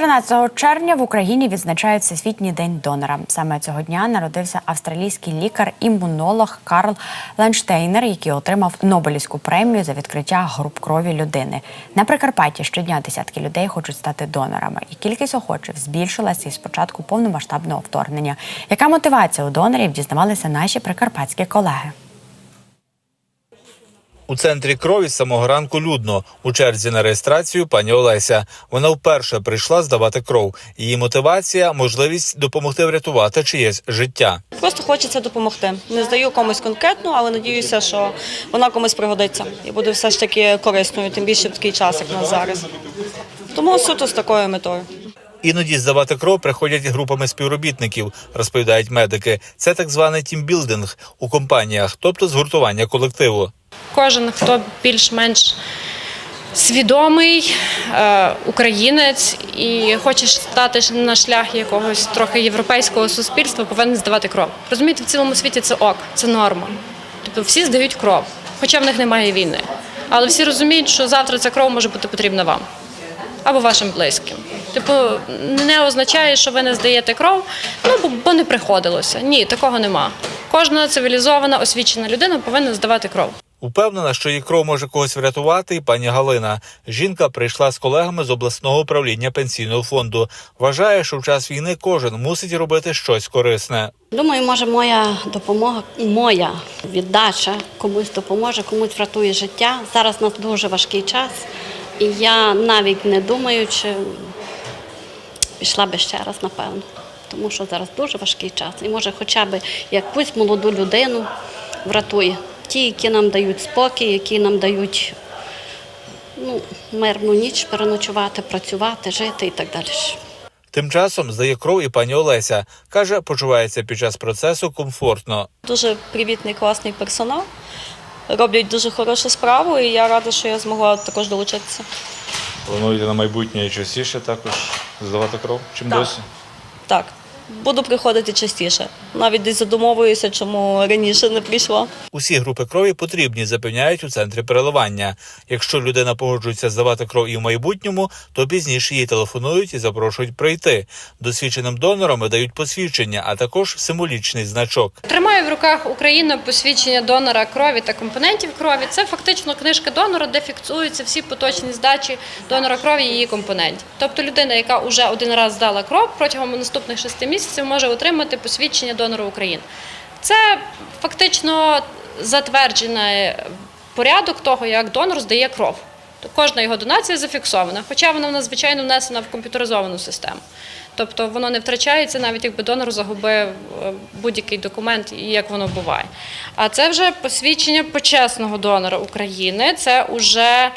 14 червня в Україні відзначають Всесвітній день донора. Саме цього дня народився австралійський лікар-імунолог Карл Ленштейнер, який отримав Нобелівську премію за відкриття груп крові людини. На Прикарпатті щодня десятки людей хочуть стати донорами, і кількість охочих збільшилася із початку повномасштабного вторгнення. Яка мотивація у донорів дізнавалися наші прикарпатські колеги? У центрі крові з самого ранку людно. У черзі на реєстрацію пані Олеся. Вона вперше прийшла здавати кров. Її мотивація можливість допомогти врятувати чиєсь життя. Просто хочеться допомогти. Не здаю комусь конкретно, але надіюся, що вона комусь пригодиться і буде все ж таки корисною, тим більше в такий час, як нас зараз. Тому суто з такою метою. Іноді здавати кров приходять групами співробітників, розповідають медики. Це так званий тімбілдинг у компаніях, тобто згуртування колективу. Кожен, хто більш-менш свідомий е, українець і хоче стати на шлях якогось трохи європейського суспільства, повинен здавати кров. Розумієте, в цілому світі це ок, це норма. Тобто всі здають кров, хоча в них немає війни. Але всі розуміють, що завтра ця кров може бути потрібна вам або вашим близьким. Типу, не означає, що ви не здаєте кров, ну бо, не приходилося. Ні, такого нема. Кожна цивілізована, освічена людина повинна здавати кров. Упевнена, що її кров може когось врятувати, і пані Галина. Жінка прийшла з колегами з обласного управління пенсійного фонду. Вважає, що в час війни кожен мусить робити щось корисне. Думаю, може, моя допомога, моя віддача комусь допоможе, комусь врятує життя. Зараз у нас дуже важкий час, і я навіть не думаючи, пішла би ще раз, напевно. Тому що зараз дуже важкий час. І може хоча б якусь молоду людину врятує. Ті, які нам дають спокій, які нам дають ну, мирну ніч переночувати, працювати, жити і так далі. Тим часом здає кров і пані Олеся. Каже, почувається під час процесу комфортно. Дуже привітний, класний персонал. Роблять дуже хорошу справу, і я рада, що я змогла також долучитися. Плануєте на майбутнє і частіше також здавати кров, чим Так. досі? Так, буду приходити частіше. Навіть десь задумовуюся, чому раніше не прийшла. Усі групи крові потрібні, запевняють у центрі переливання. Якщо людина погоджується здавати кров і в майбутньому, то пізніше їй телефонують і запрошують прийти. Досвідченим донорам дають посвідчення, а також символічний значок. В руках Україна посвідчення донора крові та компонентів крові. Це фактично книжка донора, де фіксуються всі поточні здачі донора крові і її компонентів. Тобто людина, яка вже один раз здала кров, протягом наступних шести місяців може отримати посвідчення донора України. Це фактично затверджений порядок того, як донор здає кров. Тобто Кожна його донація зафіксована, хоча вона надзвичайно внесена в комп'ютеризовану систему. Тобто воно не втрачається, навіть якби донор загубив е, будь-який документ, і як воно буває. А це вже посвідчення почесного донора України. Це вже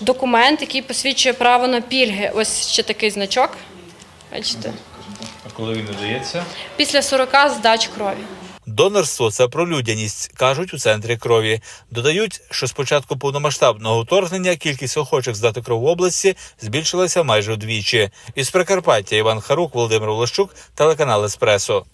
документ, який посвідчує право на пільги. Ось ще такий значок. Бачите? А коли він надається? Після 40 здач крові. Донорство це про людяність, кажуть у центрі крові. Додають, що з початку повномасштабного вторгнення кількість охочих здати кров в області збільшилася майже вдвічі. Із Прикарпаття Іван Харук, Володимир Волощук, телеканал Еспресо.